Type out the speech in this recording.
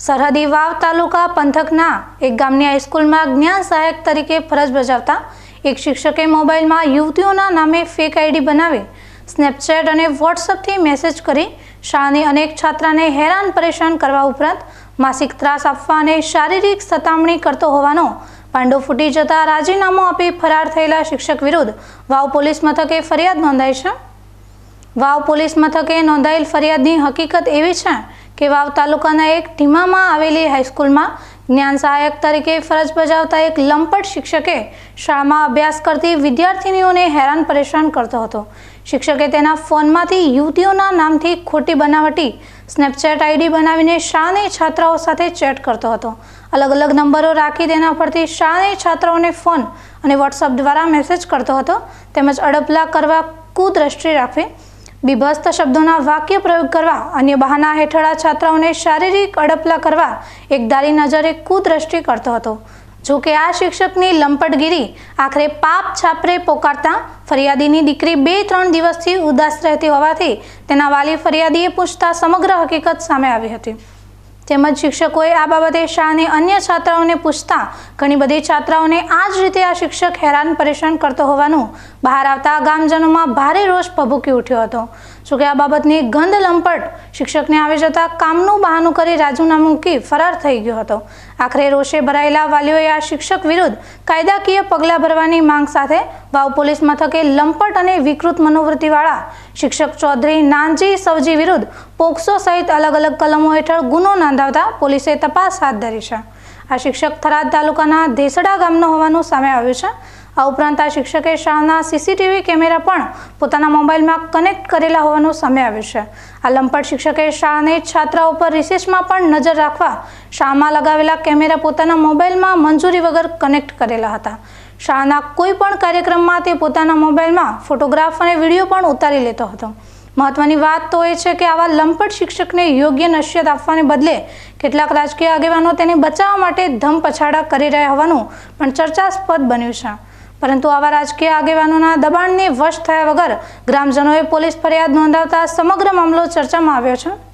સરહદી વાવ તાલુકા પંથકના એક ગામની હાઈસ્કૂલમાં જ્ઞાન સહાયક તરીકે ફરજ બજાવતા એક શિક્ષકે મોબાઈલમાં યુવતીઓના નામે ફેક આઈડી બનાવી સ્નેપચેટ અને વોટ્સઅપથી મેસેજ કરી શાળાની અનેક છાત્રાને હેરાન પરેશાન કરવા ઉપરાંત માસિક ત્રાસ આપવા અને શારીરિક સતામણી કરતો હોવાનો પાંડો ફૂટી જતા રાજીનામું આપી ફરાર થયેલા શિક્ષક વિરુદ્ધ વાવ પોલીસ મથકે ફરિયાદ નોંધાઈ છે. વાવ પોલીસ મથકે નોંધાયેલ ફરિયાદની હકીકત એવી છે કે વાવ તાલુકાના એક ઢીમામાં આવેલી હાઈસ્કૂલમાં જ્ઞાન સહાયક તરીકે ફરજ બજાવતા એક લંપટ શિક્ષકે શાળામાં અભ્યાસ કરતી વિદ્યાર્થિનીઓને હેરાન પરેશાન કરતો હતો. શિક્ષકે તેના ફોનમાંથી યુવતીઓના નામથી ખોટી બનાવટી, સ્નેપચેટ આઈડી બનાવીને શાળાની છાત્રાઓ સાથે ચેટ કરતો હતો. અલગ અલગ નંબરો રાખી તેના પરથી શાળાની છાત્રાઓને ફોન અને વોટ્સઅપ દ્વારા મેસેજ કરતો હતો. તેમજ અડપલા કરવા કુદ્રષ્ટિ રાખવી બીભસ્ત શબ્દોના વાક્ય પ્રયોગ કરવા, અન્ય બહાના હેઠળ આ છાત્રાઓને શારીરિક અડપલા કરવા એકધારી નજરે કુદ્રષ્ટિ કરતો હતો. જો કે આ શિક્ષકની લંપટગીરી આખરે પાપ છાપરે પોકારતા ફરિયાદીની દીકરી બે ત્રણ દિવસથી ઉદાસ રહેતી હોવાથી તેના વાલી ફરિયાદીએ પૂછતા સમગ્ર હકીકત સામે આવી હતી. તેમજ શિક્ષકોએ આ બાબતે શાળાની અન્ય છાત્રાઓને પૂછતા ઘણી બધી છાત્રાઓને આ જ રીતે આ શિક્ષક હેરાન પરેશાન કરતો હોવાનું બહાર આવતા ગામજનોમાં ભારે રોષ ભભૂકી ઉઠ્યો હતો. જોકે આ બાબતની ગંધ લંપટ શિક્ષકને આવી જતા કામનું બહાનું કરી રાજુના મૂકી ફરાર થઈ ગયો હતો. આખરે રોષે ભરાયેલા વાલીઓએ આ શિક્ષક વિરુદ્ધ કાયદાકીય પગલાં ભરવાની માંગ સાથે વાવ પોલીસ મથકે લંપટ અને વિકૃત મનોવૃત્તિવાળા શિક્ષક ચૌધરી નાનજી સવજી વિરુદ્ધ પોક્સો સહિત અલગ અલગ કલમો હેઠળ ગુનો નોંધાવતા પોલીસે તપાસ હાથ ધરી છે. આ શિક્ષક થરાદ તાલુકાના ધેસડા ગામનો હોવાનું સામે આવ્યું છે. આ ઉપરાંત આ શિક્ષકે શાળાના સીસીટીવી કેમેરા પણ પોતાના મોબાઈલમાં કનેક્ટ કરેલા હોવાનું સામે આવ્યું છે. આ લંપટ શિક્ષકે શાળાને છાત્રાઓ પર રિસેસમાં પણ નજર રાખવા શાળામાં લગાવેલા કેમેરા પોતાના મોબાઈલમાં મંજૂરી વગર કનેક્ટ કરેલા હતા. શાળાના કોઈ પણ કાર્યક્રમમાં તે પોતાના મોબાઈલમાં ફોટોગ્રાફ અને વીડિયો પણ ઉતારી લેતો હતો. મહત્વની વાત તો એ છે કે આવા લંપટ શિક્ષકને યોગ્ય નશ્યત આપવાને બદલે કેટલાક રાજકીય આગેવાનો તેને બચાવવા માટે ધમ પછાડા કરી રહ્યા હોવાનું પણ ચર્ચાસ્પદ બન્યું છે. પરંતુ આવા રાજકીય આગેવાનોના દબાણને વશ થયા વગર ગ્રામજનોએ પોલીસ ફરિયાદ નોંધાવતા સમગ્ર મામલો ચર્ચામાં આવ્યો છે.